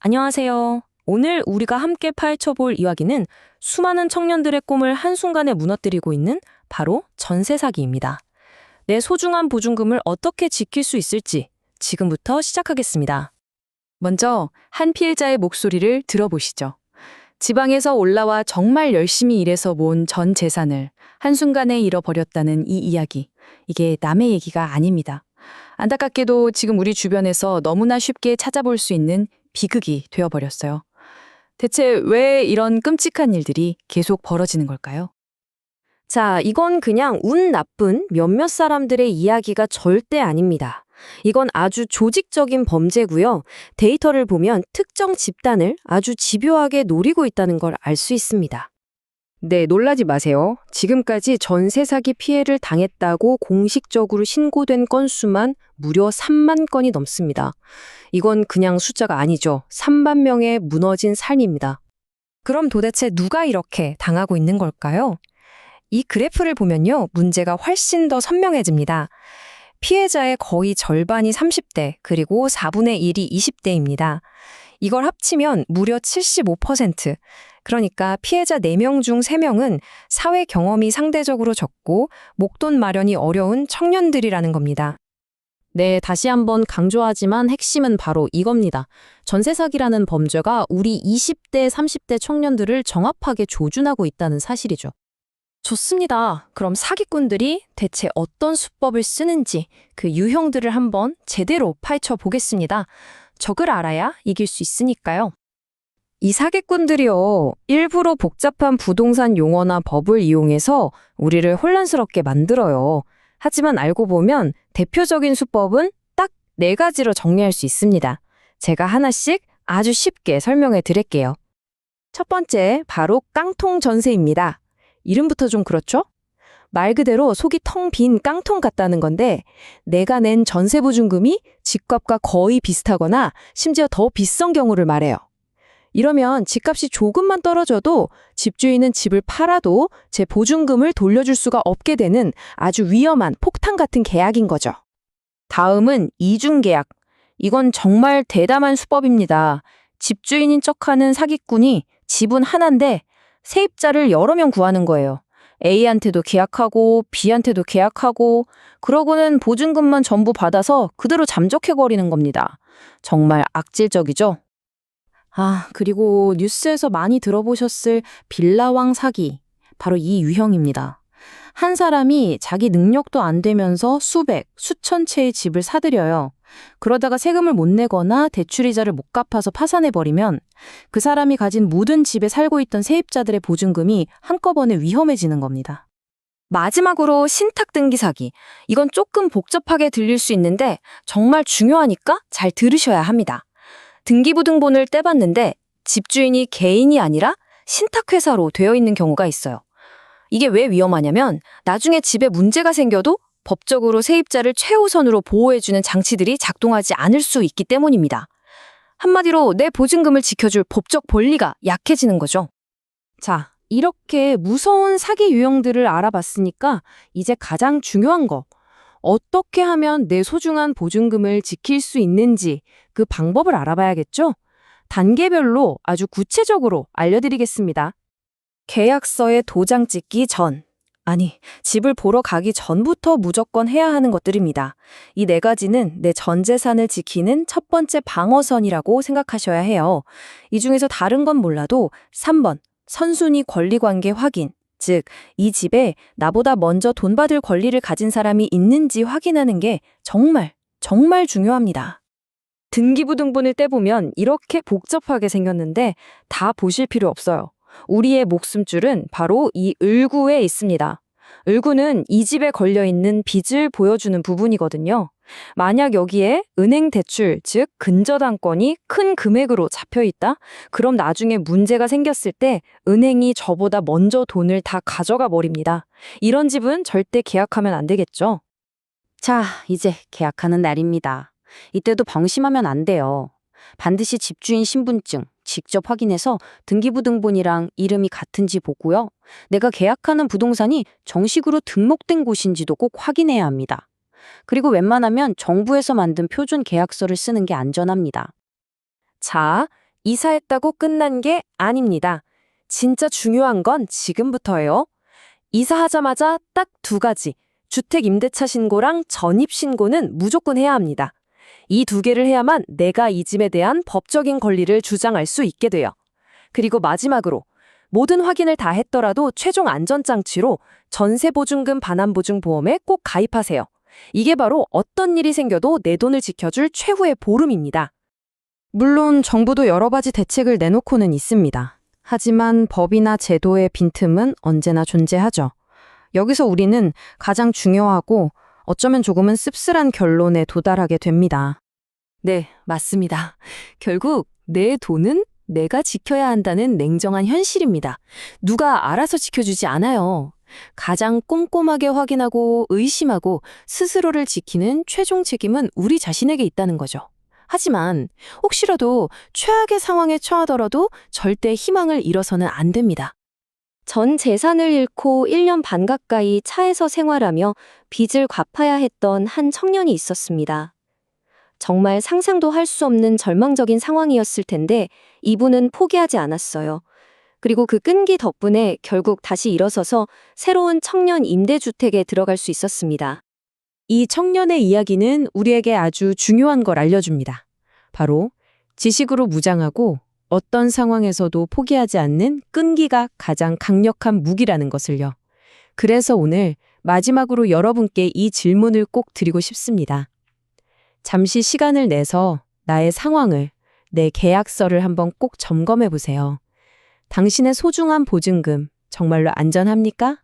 안녕하세요. 오늘 우리가 함께 파헤쳐볼 이야기는 수많은 청년들의 꿈을 한순간에 무너뜨리고 있는 바로 전세 사기입니다. 내 소중한 보증금을 어떻게 지킬 수 있을지 지금부터 시작하겠습니다. 먼저 한 피해자의 목소리를 들어보시죠. 지방에서 올라와 정말 열심히 일해서 모은 전 재산을 한순간에 잃어버렸다는 이 이야기. 이게 남의 얘기가 아닙니다. 안타깝게도 지금 우리 주변에서 너무나 쉽게 찾아볼 수 있는 비극이 되어버렸어요. 대체 왜 이런 끔찍한 일들이 계속 벌어지는 걸까요? 자, 이건 그냥 운 나쁜 몇몇 사람들의 이야기가 절대 아닙니다. 이건 아주 조직적인 범죄고요. 데이터를 보면 특정 집단을 아주 집요하게 노리고 있다는 걸 알 수 있습니다. 네, 놀라지 마세요. 지금까지 전세 사기 피해를 당했다고 공식적으로 신고된 건수만 무려 3만 건이 넘습니다. 이건 그냥 숫자가 아니죠. 3만 명의 무너진 삶입니다. 그럼 도대체 누가 이렇게 당하고 있는 걸까요? 이 그래프를 보면요, 문제가 훨씬 더 선명해집니다. 피해자의 거의 절반이 30대, 그리고 4분의 1이 20대입니다. 이걸 합치면 무려 75%. 그러니까 피해자 4명 중 3명은 사회 경험이 상대적으로 적고 목돈 마련이 어려운 청년들이라는 겁니다. 네, 다시 한번 강조하지만 핵심은 바로 이겁니다. 전세 사기라는 범죄가 우리 20대, 30대 청년들을 정확하게 조준하고 있다는 사실이죠. 좋습니다. 그럼 사기꾼들이 대체 어떤 수법을 쓰는지 그 유형들을 한번 제대로 파헤쳐 보겠습니다. 적을 알아야 이길 수 있으니까요. 이 사기꾼들이요, 일부러 복잡한 부동산 용어나 법을 이용해서 우리를 혼란스럽게 만들어요. 하지만 알고 보면 대표적인 수법은 딱 네 가지로 정리할 수 있습니다. 제가 하나씩 아주 쉽게 설명해 드릴게요. 첫 번째, 바로 깡통 전세입니다. 이름부터 좀 그렇죠? 말 그대로 속이 텅 빈 깡통 같다는 건데 내가 낸 전세 보증금이 집값과 거의 비슷하거나 심지어 더 비싼 경우를 말해요. 이러면 집값이 조금만 떨어져도 집주인은 집을 팔아도 제 보증금을 돌려줄 수가 없게 되는 아주 위험한 폭탄 같은 계약인 거죠. 다음은 이중계약. 이건 정말 대담한 수법입니다. 집주인인 척하는 사기꾼이 집은 하나인데 세입자를 여러 명 구하는 거예요. A한테도 계약하고 B한테도 계약하고 그러고는 보증금만 전부 받아서 그대로 잠적해버리는 겁니다. 정말 악질적이죠? 아, 그리고 뉴스에서 많이 들어보셨을 빌라왕 사기. 바로 이 유형입니다. 한 사람이 자기 능력도 안 되면서 수백, 수천 채의 집을 사들여요. 그러다가 세금을 못 내거나 대출이자를 못 갚아서 파산해버리면 그 사람이 가진 모든 집에 살고 있던 세입자들의 보증금이 한꺼번에 위험해지는 겁니다. 마지막으로 신탁 등기 사기. 이건 조금 복잡하게 들릴 수 있는데 정말 중요하니까 잘 들으셔야 합니다. 등기부등본을 떼봤는데 집주인이 개인이 아니라 신탁회사로 되어 있는 경우가 있어요. 이게 왜 위험하냐면 나중에 집에 문제가 생겨도 법적으로 세입자를 최우선으로 보호해주는 장치들이 작동하지 않을 수 있기 때문입니다. 한마디로 내 보증금을 지켜줄 법적 권리가 약해지는 거죠. 자, 이렇게 무서운 사기 유형들을 알아봤으니까 이제 가장 중요한 거. 어떻게 하면 내 소중한 보증금을 지킬 수 있는지 그 방법을 알아봐야겠죠? 단계별로 아주 구체적으로 알려드리겠습니다. 계약서에 도장 찍기 전. 아니, 집을 보러 가기 전부터 무조건 해야 하는 것들입니다. 이 네 가지는 내 전 재산을 지키는 첫 번째 방어선이라고 생각하셔야 해요. 이 중에서 다른 건 몰라도 3번, 선순위 권리 관계 확인. 즉, 이 집에 나보다 먼저 돈 받을 권리를 가진 사람이 있는지 확인하는 게 정말, 정말 중요합니다. 등기부등본을 떼보면 이렇게 복잡하게 생겼는데 다 보실 필요 없어요. 우리의 목숨줄은 바로 이 을구에 있습니다. 을구는 이 집에 걸려있는 빚을 보여주는 부분이거든요. 만약 여기에 은행 대출, 즉 근저당권이 큰 금액으로 잡혀 있다? 그럼 나중에 문제가 생겼을 때 은행이 저보다 먼저 돈을 다 가져가 버립니다. 이런 집은 절대 계약하면 안 되겠죠? 자, 이제 계약하는 날입니다. 이때도 방심하면 안 돼요. 반드시 집주인 신분증 직접 확인해서 등기부등본이랑 이름이 같은지 보고요. 내가 계약하는 부동산이 정식으로 등록된 곳인지도 꼭 확인해야 합니다. 그리고 웬만하면 정부에서 만든 표준 계약서를 쓰는 게 안전합니다. 자, 이사했다고 끝난 게 아닙니다. 진짜 중요한 건 지금부터예요. 이사하자마자 딱 두 가지. 주택 임대차 신고랑 전입 신고는 무조건 해야 합니다. 이 두 개를 해야만 내가 이 집에 대한 법적인 권리를 주장할 수 있게 돼요. 그리고 마지막으로 모든 확인을 다 했더라도 최종 안전장치로 전세보증금 반환보증보험에 꼭 가입하세요. 이게 바로 어떤 일이 생겨도 내 돈을 지켜줄 최후의 보름입니다. 물론 정부도 여러 가지 대책을 내놓고는 있습니다. 하지만 법이나 제도의 빈틈은 언제나 존재하죠. 여기서 우리는 가장 중요하고 어쩌면 조금은 씁쓸한 결론에 도달하게 됩니다. 네, 맞습니다. 결국 내 돈은 내가 지켜야 한다는 냉정한 현실입니다. 누가 알아서 지켜주지 않아요. 가장 꼼꼼하게 확인하고 의심하고 스스로를 지키는 최종 책임은 우리 자신에게 있다는 거죠. 하지만 혹시라도 최악의 상황에 처하더라도 절대 희망을 잃어서는 안 됩니다. 전 재산을 잃고 1년 반 가까이 차에서 생활하며 빚을 갚아야 했던 한 청년이 있었습니다. 정말 상상도 할 수 없는 절망적인 상황이었을 텐데 이분은 포기하지 않았어요. 그리고 그 끈기 덕분에 결국 다시 일어서서 새로운 청년 임대주택에 들어갈 수 있었습니다. 이 청년의 이야기는 우리에게 아주 중요한 걸 알려줍니다. 바로 지식으로 무장하고 어떤 상황에서도 포기하지 않는 끈기가 가장 강력한 무기라는 것을요. 그래서 오늘 마지막으로 여러분께 이 질문을 꼭 드리고 싶습니다. 잠시 시간을 내서 나의 상황을, 내 계약서를 한번 꼭 점검해 보세요. 당신의 소중한 보증금 정말로 안전합니까?